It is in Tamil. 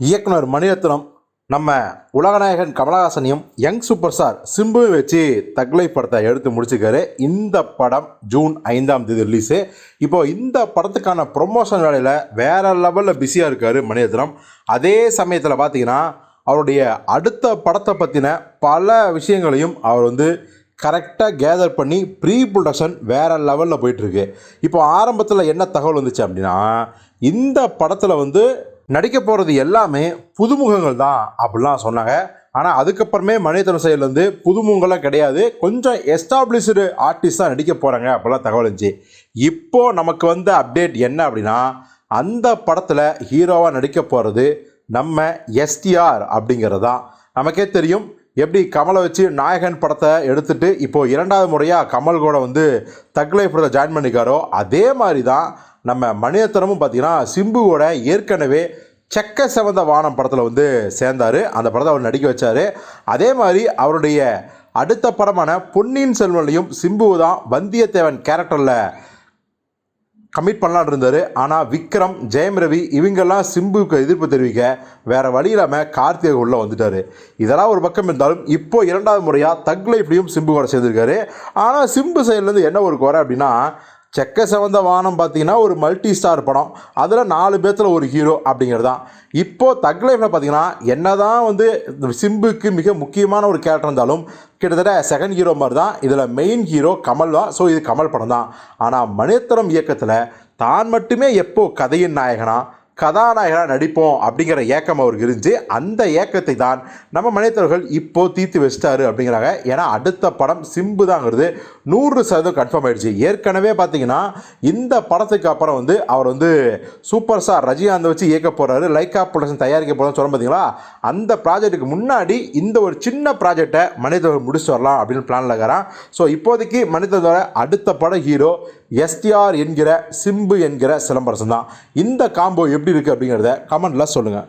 இயக்குனர் மணிரத்னம் நம்ம உலகநாயகன் கமலஹாசனையும் யங் சூப்பர் ஸ்டார் சிம்புவை வச்சு தக்லை படத்தை எடுத்து முடிச்சிருக்காரு. இந்த படம் ஜூன் ஐந்தாம் தேதி ரிலீஸு இப்போ இந்த படத்துக்கான ப்ரொமோஷன் வேலையில் வேறு லெவலில் பிஸியாக இருக்கார் மணிரத்னம். அதே சமயத்தில் பார்த்தீங்கன்னா அவருடைய அடுத்த படத்தை பற்றின பல விஷயங்களையும் அவர் வந்து கரெக்டாக கேதர் பண்ணி ப்ரீ ப்ரொடக்ஷன் வேறு லெவலில் போயிட்டுருக்கு இப்போ ஆரம்பத்தில் என்ன தகவல் வந்துச்சு அப்படின்னா இந்த படத்தில் வந்து நடிக்க போகிறது எல்லாமே புதுமுகங்கள் தான் அப்படிலாம் சொன்னாங்க. ஆனால் அதுக்கப்புறமே மணியத்தனம் சைட்லேருந்து புதுமுகங்களாம் கிடையாது. கொஞ்சம் எஸ்டாப்ளிஷ்டு ஆர்டிஸ்ட் தான் நடிக்க போகிறாங்க அப்படிலாம் தகவல் இருந்துச்சு. இப்போது நமக்கு வந்த அப்டேட் என்ன அப்படின்னா அந்த படத்தில் ஹீரோவாக நடிக்க போகிறது நம்ம எஸ்டிஆர் அப்படிங்கிறது தான் நமக்கே தெரியும் எப்படி கமலை வச்சு நாயகன் படத்தை எடுத்துட்டு இப்போ இரண்டாவது முறையாக கமல் கூட வந்து தக்லை படத்தை ஜாயின் பண்ணிக்காரோ அதே மாதிரி தான் நம்ம மணியத்தனமும் பார்த்தீங்கன்னா சிம்புவோட ஏற்கனவே செக்க செவந்த வானம் படத்தில் வந்து சேர்ந்தார். அந்த படத்தை அவர் நடிக்க வச்சார். அதே மாதிரி அவருடைய அடுத்த படமான பொன்னியின் செல்வன்லையும் சிம்பு தான் வந்தியத்தேவன் கேரக்டரில் கமிட் பண்ணலான்னு இருந்தார். ஆனால் விக்ரம் ஜெயம் ரவி இவங்கெல்லாம் சிம்புவுக்கு எதிர்ப்பு தெரிவிக்க வேறு வழி இல்லாமல் கார்த்திகை உள்ளே வந்துட்டார். இதெல்லாம் ஒரு பக்கம் இருந்தாலும் இப்போ இரண்டாவது முறையாக தக் லைஃப்லையும் சிம்பு கூட சேர்ந்துருக்காரு. ஆனால் சிம்பு சைட்லேருந்து என்ன ஒரு குறை அப்படின்னா செக்க செவந்த வானம் பார்த்தீங்கன்னா ஒரு மல்டி ஸ்டார் படம். அதில் நாலு பேர்த்தில் ஒரு ஹீரோ அப்படிங்கிறது. தான் இப்போது தக் லைஃப்பில் பார்த்தீங்கன்னா என்ன தான் வந்து இந்த சிம்புக்கு மிக முக்கியமான ஒரு கேரக்டர் இருந்தாலும் கிட்டத்தட்ட செகண்ட் ஹீரோ மாதிரி தான் இதில் மெயின் ஹீரோ கமல் தான். ஸோ இது கமல் படம் தான் ஆனால் மணித்தரம் இயக்கத்தில் தான் மட்டுமே எப்போது கதையின் நாயகனா கதாநாயகனாக நடிப்போம் அப்படிங்கிற ஏக்கம் அவருக்கு இருந்துச்சு. அந்த ஏக்கத்தை தான் நம்ம மனிதர்கள் இப்போ தீர்த்து வச்சிட்டாரு அப்படிங்கிறாங்க. ஏன்னா அடுத்த படம் சிம்பு தாங்கிறது நூறு சதவீதம் கன்ஃபார்ம் ஆயிடுச்சு. ஏற்கனவே பார்த்தீங்கன்னா இந்த படத்துக்கு அப்புறம் வந்து அவர் வந்து சூப்பர் ஸ்டார் ரஜினிகாந்த் வச்சு இயக்க போகிறாரு லைக்கா ப்ரொடக்ஷன் தயாரிக்க போகிறோம்னு சொல்ல பார்த்தீங்களா அந்த ப்ராஜெக்ட்டுக்கு முன்னாடி இந்த ஒரு சின்ன ப்ராஜெக்டை மனிதர்கள் முடிச்சு வரலாம் அப்படின்னு பிளானில் இருக்கிறான் ஸோ இப்போதைக்கு மனிதர்களோட அடுத்த படம் ஹீரோ எஸ்டிஆர் என்கிற சிம்பு என்கிற சிலம்பரசன் தான். இந்த காம்போ எப்படி இருக்குது அப்படிங்கிறத கமெண்டில் சொல்லுங்கள்